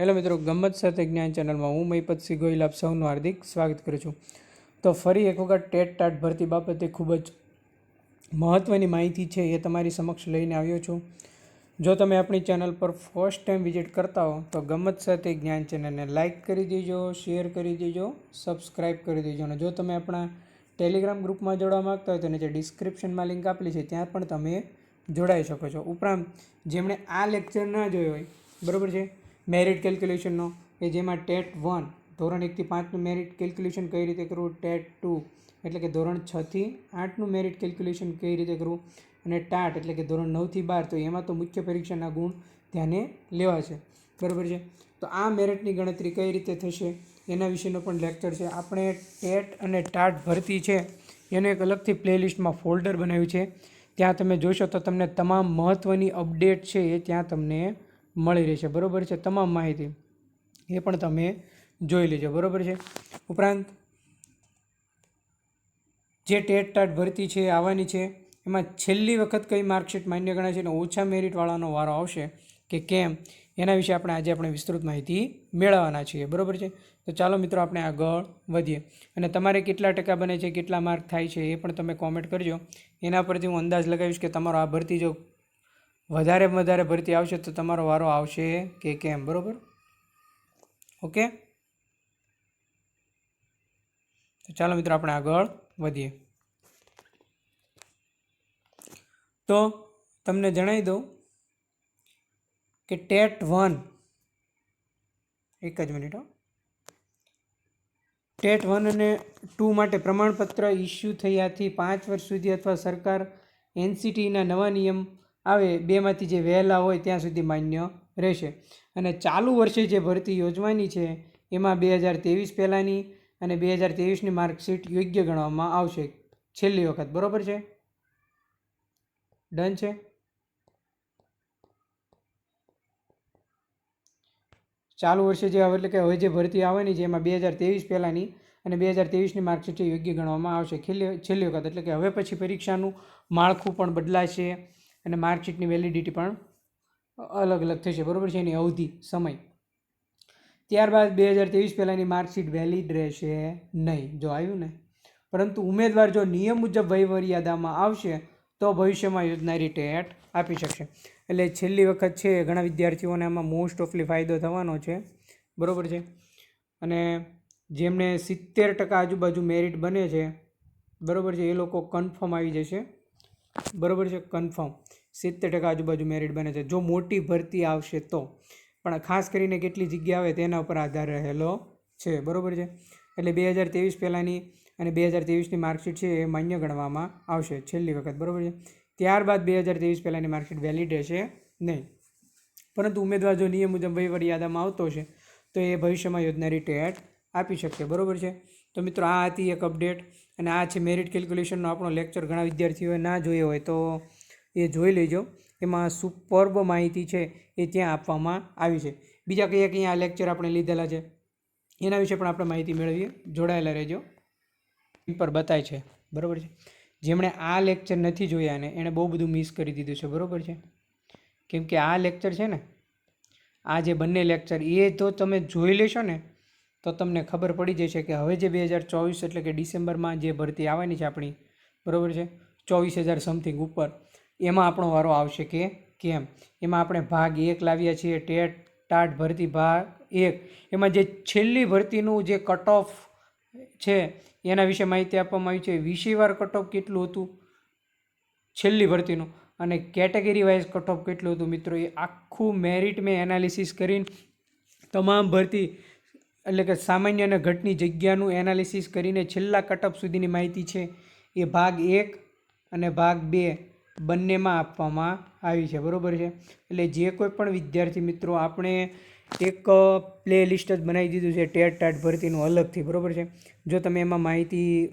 Hello મિત્રો ગમત સાથે જ્ઞાન ચેનલમાં હું મહીપતસિંહ ગોહિલ આપ સૌનું હાર્દિક સ્વાગત કરું છું. તો ફરી એક વખત ટેટ ટાટ ભરતી બાબતે ખૂબ જ મહત્ત્વની માહિતી છે એ તમારી સમક્ષ લઈને આવ્યો છું. જો તમે આપણી ચેનલ પર ફર્સ્ટ ટાઈમ વિઝિટ કરતા હો, તો ગમત સાથે જ્ઞાન ચેનલને લાઇક કરી દેજો, શેર કરી દેજો, સબસ્ક્રાઇબ કરી દેજો અને જો તમે આપણા ટેલિગ્રામ ગ્રુપમાં જોડવા માગતા હોય તો નીચે ડિસ્ક્રિપ્શનમાં લિંક આપેલી છે, ત્યાં પણ તમે જોડાઈ શકો છો. ઉપરાંત, જેમણે આ લેક્ચર ના જોયો હોય, બરાબર છે? મેરિટ કેલ્ક્યુલેશનનો કે જેમાં ટેટ વન ધોરણ એકથી પાંચનું મેરિટ કેલ્ક્યુલેશન કઈ રીતે કરવું? ટેટ ટુ એટલે કે ધોરણ છથી આઠનું મેરિટ કેલ્ક્યુલેશન કઈ રીતે કરવું? અને ટાટ એટલે કે ધોરણ નવથી બાર, તો એમાં તો મુખ્ય પરીક્ષાના ગુણ ધ્યાને લેવા છે. બરાબર છે? તો આ મેરિટની ગણતરી કઈ રીતે થશે? એના વિશેનો પણ લેક્ચર છે. આપણે ટેટ અને ટાટ ભરતી છે. એનું એક અલગથી પ્લેલિસ્ટમાં ફોલ્ડર બનાવ્યું છે. ત્યાં તમે જોશો તો તમને તમામ મહત્ત્વની અપડેટ છે એ ત્યાં તમને મળી રહેશે બરાબર છે? તમામ માહિતી એ પણ તમે જોઈ લેજો. બરાબર છે? ઉપરાંત જે ટેટ ટાટ ભરતી છે, આવવાની છે, એમાં છેલ્લી વખત કઈ માર્કશીટ માન્ય ગણાશે અને ઓછા મેરિટવાળાનો વારો આવશે કે કેમ, એના વિશે આપણે આજે આપણે વિસ્તૃત માહિતી મેળવવાના છીએ. બરાબર છે? તો ચાલો મિત્રો, આપણે આગળ વધીએ. અને તમારે કેટલા ટકા બને છે, કેટલા માર્ક થાય છે એ પણ તમે કોમેન્ટ કરજો. એના પરથી હું અંદાજ લગાવીશ કે તમારો આ ભરતી જો વધારે વધારે ભરતી આવશે તો તમારો વારો આવશે કે કેમ, બરાબર? ઓકે? તો ચાલો મિત્રો આપણે આગળ વધીએ. તો તમને જણાવી દઉં કે ટેટ વન, એક જ મિનિટ હો. ટેટ વન અને ટુ માટે પ્રમાણપત્ર ઇસ્યુ થયાથી પાંચ વર્ષ સુધી અથવા સરકાર એનસીટીના નવા નિયમ આવે, બેમાંથી જે વહેલા હોય ત્યાં સુધી માન્ય રહેશે. અને ચાલુ વર્ષે જે ભરતી યોજવાની છે, એમાં બે હજાર ત્રેવીસ પહેલાંની અને બે હજાર ત્રેવીસની માર્કશીટ યોગ્ય ગણવામાં આવશે. છેલ્લી વખત, બરાબર છે? ડન છે? ચાલુ વર્ષે જે એટલે કે હવે જે ભરતી આવવાની છે, એમાં બે હજાર ત્રેવીસ પહેલાંની અને બે હજાર ત્રેવીસની માર્કશીટ યોગ્ય ગણવામાં આવશે. છેલ્લી વખત, એટલે કે હવે પછી પરીક્ષાનું માળખું પણ બદલાશે. અને માર્કશીટની વેલિડિટી પણ અલગ અલગ થશે, બરાબર છે? એની અવધિ, સમય. ત્યારબાદ બે હજાર ત્રેવીસ પહેલાંની માર્કશીટ વેલિડ રહેશે નહીં, જો આવ્યું ને. પરંતુ ઉમેદવાર જો નિયમ મુજબ વયમર્યાદામાં આવશે, તો ભવિષ્યમાં યોજનારી ટેટ આપી શકશે. એટલે છેલ્લી વખત છે, ઘણા વિદ્યાર્થીઓને આમાં મોસ્ટ ઓફલી ફાયદો થવાનો છે, બરાબર છે? અને જેમને સિત્તેર ટકા આજુબાજુ મેરિટ બને છે, બરાબર છે, એ લોકો કન્ફર્મ આવી જશે. બરાબર છે? કન્ફર્મ સિત્તેર ટકા આજુબાજુ મેરિટ બને છે. જો મોટી ભરતી આવશે તો. પણ ખાસ કરીને કેટલી જગ્યા આવે તેના ઉપર આધાર રહેલો છે. બરાબર છે? એટલે બે હજાર ત્રેવીસ પહેલાંની અને બે હજાર ત્રેવીસની માર્કશીટ છે એ માન્ય ગણવામાં આવશે છેલ્લી વખત. બરાબર છે? ત્યારબાદ બે હજાર ત્રેવીસ પહેલાંની માર્કશીટ વેલિડ રહેશે નહીં. પરંતુ ઉમેદવાર જો નિયમ મુજબ વહીવટ યાદામાં આવતો છે તો એ ભવિષ્યમાં યોજનારી ટેટ આપી શકશે બરાબર છે? તો મિત્રો, આ હતી એક અપડેટ અને આ છે મેરિટ કેલ્ક્યુલેશનનો આપણો લેક્ચર ઘણા વિદ્યાર્થીઓએ ના જોયો હોય તો એ જોઈ લેજો. એમાં સુપર્બ માહિતી છે એ ત્યાં આપવામાં આવી છે. બીજા કયા કયા આ લેક્ચર આપણે લીધેલા છે, એના વિશે પણ આપણે માહિતી મેળવીએ. જોડાયેલા રહેજો. પર બતાય છે. બરાબર છે? જેમણે આ લેક્ચર નથી જોયા ને એણે બહુ બધું મિસ કરી દીધું છે, બરાબર છે? કેમ કે આ લેક્ચર છે ને, આ જે બંને લેક્ચર એ તો તમે જોઈ લેશો ને, તો તમને ખબર પડી જશે કે હવે જે બે હજાર ચોવીસ એટલે કે ડિસેમ્બરમાં જે ભરતી આવવાની છે આપણી, બરાબર છે? ચોવીસ હજાર સમથિંગ ઉપર. એમાં આપણો વારો આવશે કે કેમ? એમાં આપણે ભાગ એક લાવીએ છીએ, ટેટ, ટાટ ભરતી ભાગ એક. એમાં જે છેલ્લી ભરતીનું જે કટ ઓફ છે, એના વિશે માહિતી આપવામાં આવી છે. વિષયવાર કટ ઓફ કેટલું હતું? છેલ્લી ભરતીનું. અને કેટેગરી વાઇઝ કટ ઓફ કેટલું હતું મિત્રો? એ આખું મેરિટ મેં એનાલિસિસ કરીને તમામ ભરતી, એટલે કે સામાન્ય અને ઘટની જગ્યાનું એનાલિસિસ કરીને છેલ્લા કટઅપ સુધીની માહિતી છે. એ ભાગ એક અને ભાગ બે. બંનેમાં આપવામાં આવી છે, બરાબર છે? એટલે જે કોઈ પણ વિદ્યાર્થી મિત્રો, આપણે એક પ્લે લિસ્ટ જ બનાવી દીધું છે, ટેટ ટાટ ભરતીનું અલગથી, બરાબર છે? જો તમે એમાં માહિતી,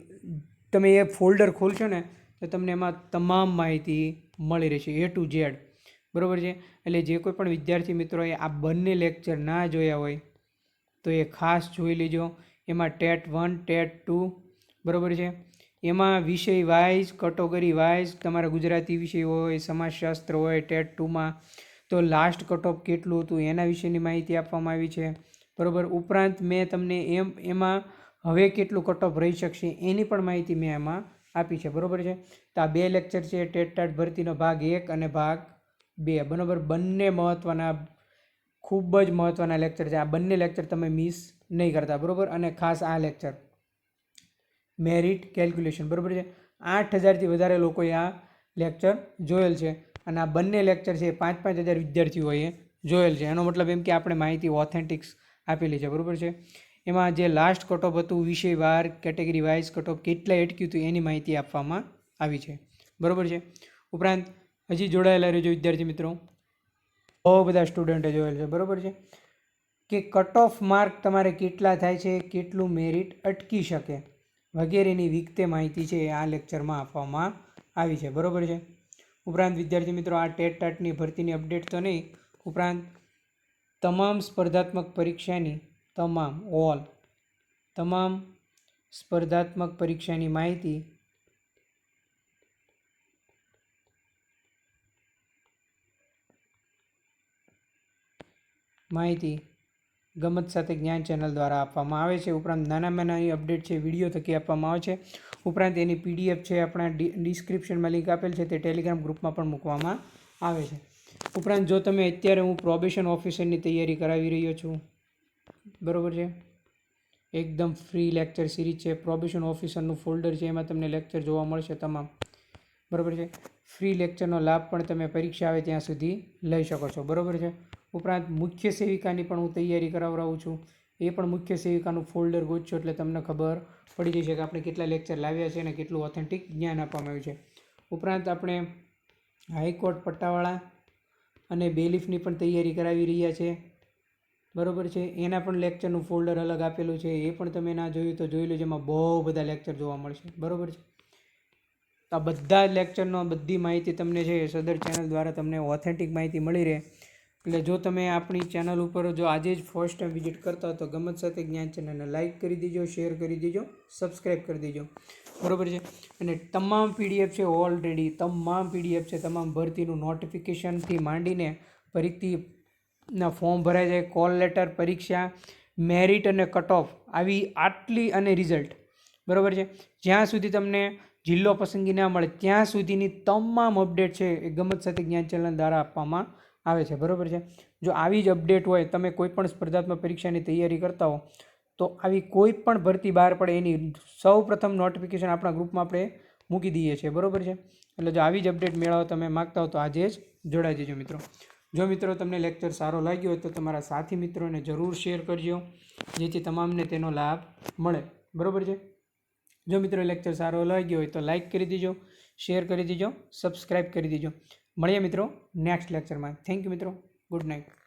તમે એ ફોલ્ડર ખોલશો ને, તો તમને એમાં તમામ માહિતી મળી રહેશે એ ટુ ઝેડ બરાબર છે? એટલે જે કોઈ પણ વિદ્યાર્થી મિત્રોએ આ બંને લેક્ચર ના જોયા હોય, તો એ ખાસ જોઈ લેજો. એમાં ટેટ વન, ટેટ ટુ, બરાબર છે? એમાં વિષય વાઇઝ કટોગરી વાઇઝ તમારા ગુજરાતી વિષય હોય, સમાજશાસ્ત્ર હોય ટેટ ટુમાં તો લાસ્ટ કટઓફ કેટલું હતું એના વિશેની માહિતી આપવામાં આવી છે. બરાબર, ઉપરાંત મેં તમને એમ, એમાં હવે કેટલું કટઓફ રહી શકશે એની પણ માહિતી મેં એમાં આપી છે. બરાબર છે? તો આ બે લેક્ચર છે ટેટ ટાટ ભરતીનો ભાગ એક અને ભાગ બે. બરાબર, બંને મહત્ત્વના ખૂબ જ મહત્ત્વના લેક્ચર છે. આ બંને લેક્ચર તમે મિસ નહીં કરતા. બરાબર? અને ખાસ આ લેક્ચર મેરિટ કેલ્ક્યુલેશન, બરાબર છે? આઠ હજારથી વધારે લોકોએ આ લેક્ચર જોયેલ છે અને આ બંને લેક્ચર છે એ પાંચ પાંચ હજાર વિદ્યાર્થીઓએ જોયેલ છે. એનો મતલબ એમ કે આપણે માહિતી ઓથેન્ટિક્સ આપેલી છે, બરાબર છે? એમાં જે લાસ્ટ કટઓફ હતું, વિષય વાર કેટેગરી વાઇઝ કટઓફ કેટલા અટક્યું હતું એની માહિતી આપવામાં આવી છે, બરાબર છે? ઉપરાંત હજી જોડાયેલા રહેજો વિદ્યાર્થી મિત્રો. બહુ બધા સ્ટુડન્ટે જોયેલ છે, બરાબર છે? કે કટ ઓફ માર્ક તમારે કેટલા થાય છે, કેટલું મેરિટ અટકી શકે? વગેરેની વિગતે માહિતી છે એ આ લેક્ચરમાં આપવામાં આવી છે. બરાબર છે? ઉપરાંત વિદ્યાર્થી મિત્રો, આ ટેટ ટાટની ભરતીની અપડેટ તો નહીં, ઉપરાંત તમામ સ્પર્ધાત્મક પરીક્ષાની તમામ, ઓલ, તમામ સ્પર્ધાત્મક પરીક્ષાની માહિતી માહિતી ગમત સાથે જ્ઞાન ચેનલ દ્વારા આપવામાં આવે છે. ઉપરાંત નાનામાં નાની અપડેટ છે, વીડિયો થકી આપવામાં આવે છે. ઉપરાંત એની પીડીએફ છે, આપણા ડિસ્ક્રિપ્શનમાં લિંક આપેલ છે, તે ટેલિગ્રામ ગ્રુપમાં પણ મૂકવામાં આવે છે. ઉપરાંત જો તમે અત્યારે હું પ્રોબેશન ઓફિસરની તૈયારી કરાવી રહ્યો છું, બરાબર છે? એકદમ ફ્રી લેક્ચર સિરીઝ છે. પ્રોબેશન ઓફિસરનું ફોલ્ડર છે, એમાં તમને લેક્ચર જોવા મળશે તમામ. બરાબર છે? ફ્રી લેક્ચરનો લાભ પણ તમે પરીક્ષા આવે ત્યાં સુધી લઈ શકો છો. બરાબર છે? ઉપરાંત મુખ્ય સેવિકાની પણ હું તૈયારી કરાવડાવું છું. એ પણ મુખ્ય સેવિકાનું ફોલ્ડર ગોતશો એટલે તમને ખબર પડી જશે કે આપણે કેટલા લેક્ચર લાવ્યા છે અને કેટલું ઓથેન્ટિક જ્ઞાન આપવામાં આવ્યું છે. ઉપરાંત આપણે હાઈકોર્ટ પટ્ટાવાળા અને બેલીફની પણ તૈયારી કરાવી રહ્યા છે. બરાબર છે? એના પણ લેક્ચરનું ફોલ્ડર અલગ આપેલું છે. એ પણ તમે ના જોયું તો જોઈ લો જેમાં બહુ બધા લેક્ચર જોવા મળશે. બરાબર છે? આ બધા લેક્ચરનો બધી માહિતી તમને છે સદર ચેનલ દ્વારા તમને ઓથેન્ટિક માહિતી મળી રહે. એટલે જો તમે આપણી ચેનલ ઉપર જો આજે જ ફર્સ્ટ ટાઈમ વિઝિટ કરતા હો તો ગમત સાથે જ્ઞાન ચેનલને લાઇક કરી દેજો શેર કરી દેજો સબસ્ક્રાઈબ કરી દેજો. બરાબર છે? અને તમામ પીડીએફ છે ઓલરેડી તમામ પીડીએફ છે, તમામ ભરતીનું નોટિફિકેશનથી માંડીને ભરતીના ફોર્મ ભરાય જાય કોલ લેટર પરીક્ષા મેરિટ અને કટ ઓફ આવી આટલી અને રિઝલ્ટ બરાબર છે? જ્યાં સુધી તમને જિલ્લો પસંદગી ના મળે, ત્યાં સુધીની તમામ અપડેટ છે એ ગમત સાથે જ્ઞાન ચેનલ દ્વારા આપવામાં આવે છે. બરાબર છે? જો આવી જ અપડેટ હોય, તમે કોઈ પણ સ્પર્ધાત્મક પરીક્ષાની તૈયારી કરતા હો, તો આવી કોઈ પણ ભરતી બહાર પડે એની સૌ પ્રથમ નોટિફિકેશન આપણા ગ્રુપમાં આપણે મૂકી દઈએ છીએ. બરાબર છે? એટલે જો આવી જ અપડેટ મેળવવા તમે માગતા હો, તો આજે જ જોડાઈ જજો મિત્રો. જો મિત્રો તમને લેક્ચર સારો લાગ્યો હોય, તો તમારા સાથી મિત્રોને જરૂર શેર કરજો, જેથી તમામને તેનો લાભ મળે. બરાબર છે? જો મિત્રો લેક્ચર સારો લાગ્યો હોય તો લાઇક કરી દેજો શેર કરી દેજો સબસ્ક્રાઈબ કરી દેજો. મળીએ મિત્રો નેક્સ્ટ લેક્ચરમાં થેન્ક યુ મિત્રો. Good night